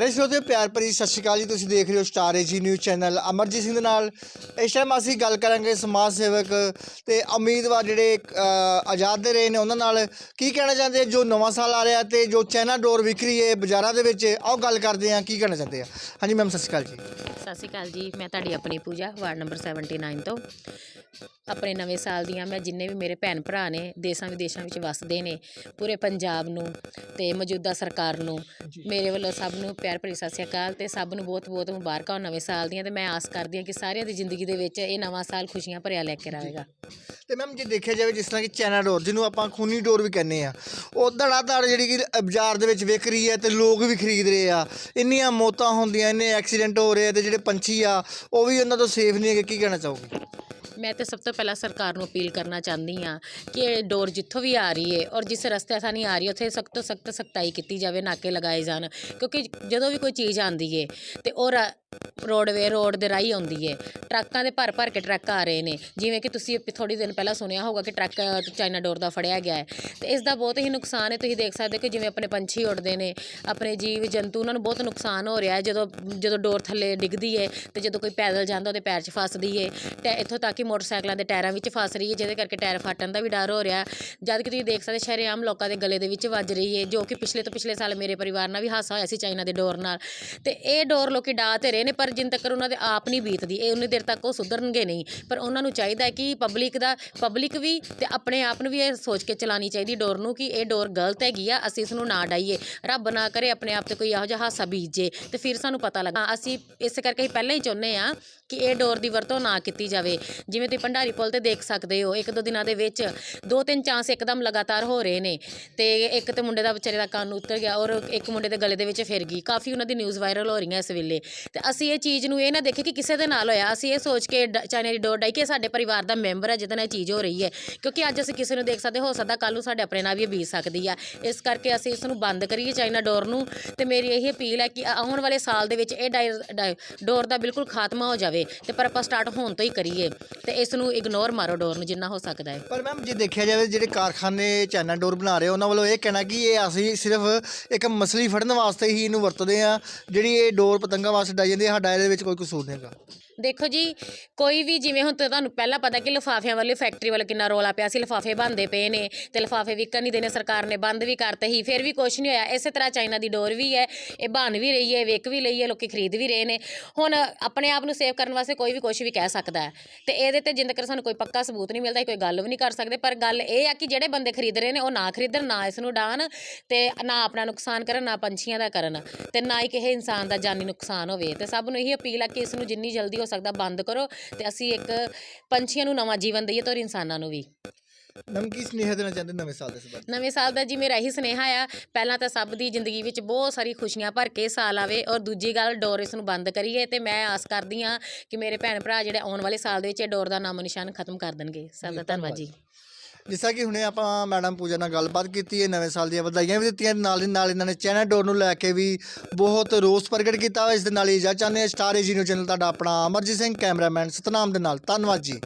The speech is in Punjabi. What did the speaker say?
ਅਰੇ ਸ਼ੋਦੇ ਪਿਆਰ ਭਰੀ ਸਤਿ ਸ਼੍ਰੀ ਅਕਾਲ ਜੀ ਤੁਸੀਂ ਦੇਖ ਰਹੇ ਹੋ star AG news channel Amarjeet Singh ਦੇ ਨਾਲ ਇਸ ਟਾਈਮ ਅਸੀਂ ਗੱਲ ਕਰਾਂਗੇ ਸਮਾਜ ਸੇਵਕ ਤੇ ਉਮੀਦਵਾਰ ਜਿਹੜੇ ਅ, ਆਜ਼ਾਦ ਦੇ ਰਹੇ ਨੇ ਉਹਨਾਂ ਨਾਲ ਕੀ ਕਹਿਣਾ ਚਾਹੁੰਦੇ ਆ? ਜੋ ਨਵਾਂ ਸਾਲ ਆ ਰਿਹਾ ਤੇ ਜੋ ਚਾਈਨਾ ਡੋਰ ਵਿਕ ਰਹੀ ਹੈ ਬਾਜ਼ਾਰਾਂ ਦੇ ਵਿੱਚ ਆਓ ਗੱਲ ਕਰਦੇ ਆ ਕੀ ਕਹਿਣਾ ਚਾਹੁੰਦੇ ਆ? ਹਾਂਜੀ ਮੈਮ ਸਤਿ ਸ਼੍ਰੀ ਅਕਾਲ ਜੀ। ਸਤਿ ਸ਼੍ਰੀ ਅਕਾਲ ਜੀ ਮੈਂ ਤੁਹਾਡੀ ਆਪਣੀ ਪੂਜਾ ਵਾਰਡ ਨੰਬਰ 79 ਤੋਂ। ਆਪਣੇ ਨਵੇਂ ਸਾਲ ਦੀਆਂ ਮੈਂ ਜਿੰਨੇ ਵੀ ਮੇਰੇ ਭੈਣ ਭਰਾ ਨੇ ਦੇਸ਼ਾਂ ਵਿਦੇਸ਼ਾਂ ਵਿੱਚ ਵਸਦੇ ਨੇ ਪੂਰੇ ਪੰਜਾਬ ਨੂੰ ਤੇ ਮੌਜੂਦਾ ਸਰਕਾਰ ਨੂੰ ਮੇਰੇ ਵੱਲੋਂ ਸਭ ਨੂੰ ਪਿਆਰ ਭਰੀ ਸਤਿ ਸ਼੍ਰੀ ਅਕਾਲ ਤੇ ਸਭ ਨੂੰ ਬਹੁਤ ਬਹੁਤ ਮੁਬਾਰਕਾਂ ਨਵੇਂ ਸਾਲ ਦੀਆਂ ਤੇ ਮੈਂ ਆਸ ਕਰਦੀ ਹਾਂ ਕਿ ਸਾਰਿਆਂ ਦੀ ਜ਼ਿੰਦਗੀ ਦੇ ਵਿੱਚ ਇਹ ਨਵਾਂ ਸਾਲ ਖੁਸ਼ੀਆਂ ਭਰਿਆ ਲੈ ਕੇ ਆਵੇਗਾ ਤੇ ਮੈਮ ਜੇ ਦੇਖਿਆ ਜਾਵੇ ਜਿਸ ਤਰ੍ਹਾਂ ਕਿ ਚਾਈਨਾ ਡੋਰ ਜਿਹਨੂੰ ਆਪਾਂ ਖੂਨੀ ਡੋਰ ਵੀ ਕਹਿੰਦੇ ਆ ਉਹ ਧੜਾਧੜ ਜਿਹੜੀ ਕਿ ਬਾਜ਼ਾਰ ਦੇ ਵਿੱਚ ਵਿਕ ਰਹੀ ਹੈ ਤੇ ਲੋਕ ਵੀ ਖਰੀਦ ਰਹੇ ਆ ਇੰਨੀਆਂ ਮੌਤਾਂ ਹੁੰਦੀਆਂ ਇੰਨੇ ਐਕਸੀਡੈਂਟ ਹੋ ਰਹੇ ਆ ਤੇ ਜਿਹੜੇ ਪੰਛੀ ਆ ਉਹ ਵੀ ਉਹਨਾਂ ਤੋਂ ਸੇਫ ਨਹੀਂ ਹੈਗੇ ਕੀ ਕਹਿਣਾ ਚਾਹੋਗੇ? ਮੈਂ ਤੇ ਸਭ ਤੋਂ ਪਹਿਲਾਂ ਸਰਕਾਰ ਨੂੰ ਅਪੀਲ ਕਰਨਾ ਚਾਹੁੰਦੀ ਹਾਂ ਕਿ ਇਹ ਡੋਰ ਜਿੱਥੋਂ ਵੀ ਆ ਰਹੀ ਹੈ ਔਰ ਜਿਸ ਰਸਤੇ ਥਾਂ ਆ ਰਹੀ ਹੈ ਉੱਥੇ ਸਖਤ ਤੋਂ ਸਖਤ ਸਖਤਾਈ ਕੀਤੀ ਜਾਵੇ, ਨਾਕੇ ਲਗਾਏ ਜਾਣ, ਕਿਉਂਕਿ ਜਦੋਂ ਵੀ ਕੋਈ ਚੀਜ਼ ਆਉਂਦੀ ਹੈ ਤੇ ਉਹ ਰਾ- ਰੋਡਵੇ, ਰੋਡ ਦੇ ਰਾਹੀਂ ਆਉਂਦੀ ਹੈ ਟਰੱਕਾਂ ਦੇ ਭਰ ਭਰ ਕੇ ਟਰੱਕ ਆ ਰਹੇ ਨੇ। ਜਿਵੇਂ ਕਿ ਤੁਸੀਂ ਥੋੜੀ ਦਿਨ ਪਹਿਲਾਂ ਸੁਣਿਆ ਹੋਊਗਾ ਕਿ ਟਰੱਕ ਚਾਈਨਾ ਡੋਰ ਦਾ ਫੜਿਆ ਗਿਆ ਹੈ ਤੇ ਇਸ ਦਾ ਬਹੁਤ ਹੀ ਨੁਕਸਾਨ ਹੈ ਤੁਸੀਂ ਦੇਖ ਸਕਦੇ ਹੋ ਕਿ ਜਿਵੇਂ ਆਪਣੇ ਪੰਛੀ ਉੱਡਦੇ ਨੇ, ਆਪਣੇ ਜੀਵ ਜੰਤੂ, ਉਹਨਾਂ ਨੂੰ ਬਹੁਤ ਨੁਕਸਾਨ ਹੋ ਰਿਹਾ ਹੈ ਜਦੋਂ ਜਦੋਂ ਡੋਰ ਥੱਲੇ ਡਿੱਗਦੀ ਹੈ ਤੇ ਜਦੋਂ ਕੋਈ ਪੈਦਲ ਜਾਂਦਾ, ਉਹਦੇ ਪੈਰ 'ਚ ਫਸਦੀ ਹੈ ਤੇ ਇੱਥੋਂ ਤੱਕ ਕਿ ਮੋਟਰਸਾਈਕਲਾਂ ਦੇ ਟਾਇਰਾਂ ਵਿੱਚ ਫਸ ਰਹੀ ਹੈ ਜਿਹਦੇ ਕਰਕੇ ਟਾਇਰ ਫਟਣ ਦਾ ਵੀ ਡਰ ਹੋ ਰਿਹਾ ਜਦ ਕਿ ਤੁਸੀਂ ਦੇਖ ਸਕਦੇ ਸ਼ਰੇਆਮ ਲੋਕਾਂ ਦੇ ਗਲੇ ਦੇ ਵਿੱਚ ਵੱਜ ਰਹੀ ਹੈ ਜੋ ਕਿ ਪਿਛਲੇ ਤੋਂ ਪਿਛਲੇ ਸਾਲ ਮੇਰੇ ਪਰਿਵਾਰ ਨਾਲ ਵੀ ਹਾਸਾ ਹੋਇਆ ਸੀ ਚਾਈਨਾ ਦੇ ਡੋਰ ਨਾਲ। ਤੇ ਇਹ ਡੋਰ ਲੋਕੀ ਡਾਹ ਤੇ ਰਹੇ ਨੇ, ਪਰ ਜਿੰਨ ਤੱਕ ਉਹਨਾਂ ਦੇ ਆਪ ਨਹੀਂ ਬੀਤਦੀ, ਇਹ ਉਨੀ ਦੇਰ ਤੱਕ ਉਹ ਸੁਧਰਨਗੇ ਨਹੀਂ। ਪਰ ਉਹਨਾਂ ਨੂੰ ਚਾਹੀਦਾ ਹੈ ਕਿ ਪਬਲਿਕ ਦਾ, ਪਬਲਿਕ ਵੀ ਤੇ ਆਪਣੇ ਆਪ ਨੂੰ ਵੀ ਇਹ ਸੋਚ ਕੇ ਚਲਾਣੀ ਚਾਹੀਦੀ ਡੋਰ ਨੂੰ ਕਿ ਇਹ ਡੋਰ ਗਲਤ ਹੈਗੀ ਆ, ਅਸੀਂ ਇਸ ਨੂੰ ਨਾ ਡਾਈਏ ਰੱਬ ਨਾ ਕਰੇ ਆਪਣੇ ਆਪ ਤੇ ਕੋਈ ਇਹੋ ਜਿਹਾ ਹਾਸਾ ਬੀਜੇ ਤੇ ਫਿਰ ਸਾਨੂੰ ਪਤਾ ਲੱਗਾ ਅਸੀਂ ਇਸੇ ਕਰਕੇ ਹੀ ਪਹਿਲਾਂ ਹੀ ਚਾਹੁੰਦੇ ਆ ਕਿ ਇਹ ਡੋਰ ਦੀ ਵਰਤੋਂ ਨਾ ਕੀਤੀ ਜਾਵੇ। ਜਿਵੇਂ ਤੁਸੀਂ ਭੰਡਾਰੀ ਪੁਲ ਤੇ ਦੇਖ ਸਕਦੇ ਹੋ, ਇੱਕ ਦੋ ਦਿਨਾਂ ਦੇ ਵਿੱਚ ਦੋ ਤਿੰਨ ਚਾਂਸ ਇੱਕਦਮ ਲਗਾਤਾਰ ਹੋ ਰਹੇ ਨੇ ਤੇ ਇੱਕ ਤੇ ਮੁੰਡੇ ਦਾ ਵਿਚਾਰੇ ਦਾ ਕੰਨ ਉਤਰ ਗਿਆ ਔਰ ਇੱਕ ਮੁੰਡੇ ਦੇ ਗਲੇ ਦੇ ਵਿੱਚ ਫਿਰ ਗਈ। ਕਾਫੀ ਉਹਨਾਂ ਦੀ ਨਿਊਜ਼ ਵਾਇਰਲ ਹੋ ਰਹੀਆਂ ਇਸ ਵੇਲੇ ਤੇ ਅਸੀਂ ਇਹ ਚੀਜ਼ ਨੂੰ ਇਹ ਨਾ ਦੇਖੇ ਕਿ ਕਿਸੇ ਦੇ ਨਾਲ ਹੋਇਆ। ਅਸੀਂ ਇਹ ਸੋਚ ਕੇ ਡ- ਚਾਈਨਾ ਦੀ ਡੋਰ ਡਾਈ ਕਿ ਇਹ ਸਾਡੇ ਪਰਿਵਾਰ ਦਾ ਮੈਂਬਰ ਹੈ ਜਿਹਦੇ ਨਾਲ ਇਹ ਚੀਜ਼ ਹੋ ਰਹੀ ਹੈ। ਕਿਉਂਕਿ ਅੱਜ ਅਸੀਂ ਕਿਸੇ ਨੂੰ ਦੇਖ ਸਕਦੇ, ਹੋ ਸਕਦਾ ਕੱਲ ਨੂੰ ਸਾਡੇ ਆਪਣੇ ਨਾਲ ਵੀ ਇਹ ਬੀਤ ਸਕਦੀ ਆ। ਇਸ ਕਰਕੇ ਅਸੀਂ ਇਸ ਨੂੰ ਬੰਦ ਕਰੀਏ ਚਾਈਨਾ ਡੋਰ ਨੂੰ। ਤੇ ਮੇਰੀ ਇਹ ਅਪੀਲ ਹੈ ਕਿ ਆਉਣ ਵਾਲੇ ਸਾਲ ਦੇ ਵਿੱਚ ਇਹ ਡਾਈ- ਡਾਈ- ਡੋਰ ਦਾ ਬਿਲਕੁਲ ਖਾਤਮਾ ਹੋ ਜਾਵੇ ਤੇ ਪਰ ਆਪਾਂ ਸਟਾਰਟ ਹੋਣ ਤੋਂ ਹੀ ਕਰੀਏ। ਤੇ ਇਸ ਨੂੰ ਇਗਨੋਰ ਮਾਰੋ ਡੋਰ ਨੂੰ, ਜਿੰਨਾ ਹੋ ਸਕਦਾ ਹੈ। ਪਰ ਮੈਮ, ਜੇ ਦੇਖਿਆ ਜਾਵੇ, ਜਿਹੜੇ ਕਾਰਖਾਨੇ ਚਾਈਨਾ ਡੋਰ ਬਣਾ ਰਹੇ ਉਹਨਾਂ ਵੱਲੋਂ ਇਹ ਕਹਿਣਾ ਕਿ ਇਹ ਅਸੀਂ ਸਿਰਫ ਇੱਕ ਮਸਲੀ ਫੜਨ ਵਾਸਤੇ ਹੀ ਇਹਨੂੰ ਵਰਤਦੇ ਆ। ਜਿਹੜੀ ਇਹ ਡੋਰ ਪਤੰਗਾਂ ਵਾਸਤੇ ਡਾਈ ਜਾਂਦੀ ਹੈ ਸਾਡਾ ਇਹਦੇ ਵਿੱਚ ਕੋਈ ਕਸੂਰ ਨਹੀਂ ਹੈਗਾ। ਦੇਖੋ ਜੀ, ਕੋਈ ਵੀ ਜਿਵੇਂ ਹੁਣ ਤਾਂ ਤੁਹਾਨੂੰ ਪਹਿਲਾਂ ਪਤਾ ਕਿ ਲਿਫਾਫਿਆਂ ਵਾਲੀ ਫੈਕਟਰੀ ਵਾਲਾ ਕਿੰਨਾ ਰੋਲਾ ਪਿਆ ਸੀ, ਲਿਫਾਫੇ ਬੰਦੇ ਪਏ ਨੇ ਤੇ ਲਿਫਾਫੇ ਵਿਕਣ ਨਹੀਂ ਦੇਣੇ, ਸਰਕਾਰ ਨੇ ਬੰਦ ਵੀ ਕਰਤੇ ਹੀ ਫਿਰ ਵੀ ਕੁਝ ਨਹੀਂ ਹੋਇਆ। ਇਸੇ ਤਰ੍ਹਾਂ ਚਾਈਨਾ ਦੀ ਡੋਰ ਵੀ ਹੈ, ਇਹ ਬਣ ਵੀ ਰਹੀ ਹੈ, ਵਿਕ ਵੀ ਲਈ ਹੈ, ਲੋਕੀ ਖਰੀਦ ਵੀ ਰਹੇ ਨੇ। ਹੁਣ ਆਪਣੇ ਆਪ ਨੂੰ ਸੇਵ ਕਰਨ ਵਾਸਤੇ ਕੋਈ ਵੀ ਕੁਝ ਵੀ ਕਹਿ ਸਕਦਾ ਹੈ। ਤੇ ਇਹਦੇ ਤੇ ਜਿੰਦ ਕਰ ਸਾਨੂੰ ਕੋਈ ਪੱਕਾ ਸਬੂਤ ਨਹੀਂ ਮਿਲਦਾ, ਕੋਈ ਗੱਲ ਵੀ ਨਹੀਂ ਕਰ ਸਕਦੇ, ਪਰ ਗੱਲ ਇਹ ਆ ਕਿ ਜਿਹੜੇ ਬੰਦੇ ਖਰੀਦ ਰਹੇ ਨੇ, ਉਹ ਨਾ ਖਰੀਦਣ, ਨਾ ਇਸ ਨੂੰ ਡਾਣ ਤੇ ਨਾ ਆਪਣਾ ਨੁਕਸਾਨ ਕਰਨ, ਨਾ ਪੰਛੀਆਂ ਦਾ ਕਰਨ ਤੇ ਨਾ ਹੀ ਕਿਸੇ ਇਨਸਾਨ ਦਾ ਜਾਨੀ ਨੁਕਸਾਨ ਹੋਵੇ। ਤੇ ਸਭ ਨੂੰ ਇਹੀ ਅਪੀਲ ਆ ਕਿ ਇਸ ਨੂੰ ਜਿੰਨੀ ਜਲਦੀ ਹੋ ਸਕਦਾ ਬੰਦ ਕਰੋ ਤੇ ਅਸੀਂ ਇੱਕ ਪੰਛੀਆਂ ਨੂੰ ਨਵਾਂ ਜੀਵਨ ਦਈਏ ਤੇ ਔਰ ਇਨਸਾਨਾਂ ਨੂੰ ਵੀ। ਮੈਮ ਕੀ ਸੁਨੇਹਾ ਦੇਣਾ ਚਾਹੁੰਦੇ ਨਵੇਂ ਸਾਲ ਦੇ ਸੰਬੰਧ ਨਵੇਂ ਸਾਲ ਦਾ ਜੀ ਮੇਰਾ ਇਹੀ ਸੁਨੇਹਾ ਆ ਪਹਿਲਾਂ ਤਾਂ ਸਭ ਦੀ ਜ਼ਿੰਦਗੀ ਵਿੱਚ ਬਹੁਤ ਸਾਰੀ ਖੁਸ਼ੀਆਂ ਭਰ ਕੇ ਸਾਲ ਆਵੇ ਔਰ ਦੂਜੀ ਗੱਲ ਡੋਰ ਇਸ ਨੂੰ ਬੰਦ ਕਰੀਏ ਤੇ ਮੈਂ ਆਸ ਕਰਦੀ ਹਾਂ ਕਿ ਮੇਰੇ ਭੈਣ ਭਰਾ ਜਿਹੜੇ ਆਉਣ ਵਾਲੇ ਸਾਲ ਦੇ ਵਿੱਚ ਇਹ ਡੋਰ ਦਾ ਨਾਮੋ ਨਿਸ਼ਾਨ ਖਤਮ ਕਰ ਦੇਣਗੇ। ਸਭ ਦਾ ਧੰਨਵਾਦ। ਜੀ। ਜਿਸ ਤਰ੍ਹਾਂ ਕਿ ਹੁਣੇ ਆਪਾਂ ਮੈਡਮ ਪੂਜਾ ਨਾਲ ਗੱਲਬਾਤ ਕੀਤੀ ਹੈ, ਨਵੇਂ ਸਾਲ ਦੀਆਂ ਵਧਾਈਆਂ ਵੀ ਦਿੱਤੀਆਂ, ਨਾਲ ਦੀ ਨਾਲ ਇਹਨਾਂ ਨੇ ਚੈਨਲ ਡੋਰ ਨੂੰ ਲੈ ਕੇ ਵੀ ਬਹੁਤ ਰੋਸ ਪ੍ਰਗਟ ਕੀਤਾ ਇਸ ਦੇ ਨਾਲ ਹੀ ਜਾ ਚਾਹੁੰਦੇ ਹਾਂ ਸਟਾਰ ਏਜੀ ਨਿਊਜ਼ ਚੈਨਲ, ਤੁਹਾਡਾ ਆਪਣਾ ਅਮਰਜੀਤ ਸਿੰਘ, ਕੈਮਰਾਮੈਨ ਸਤਨਾਮ ਦੇ ਨਾਲ। ਧੰਨਵਾਦ ਜੀ।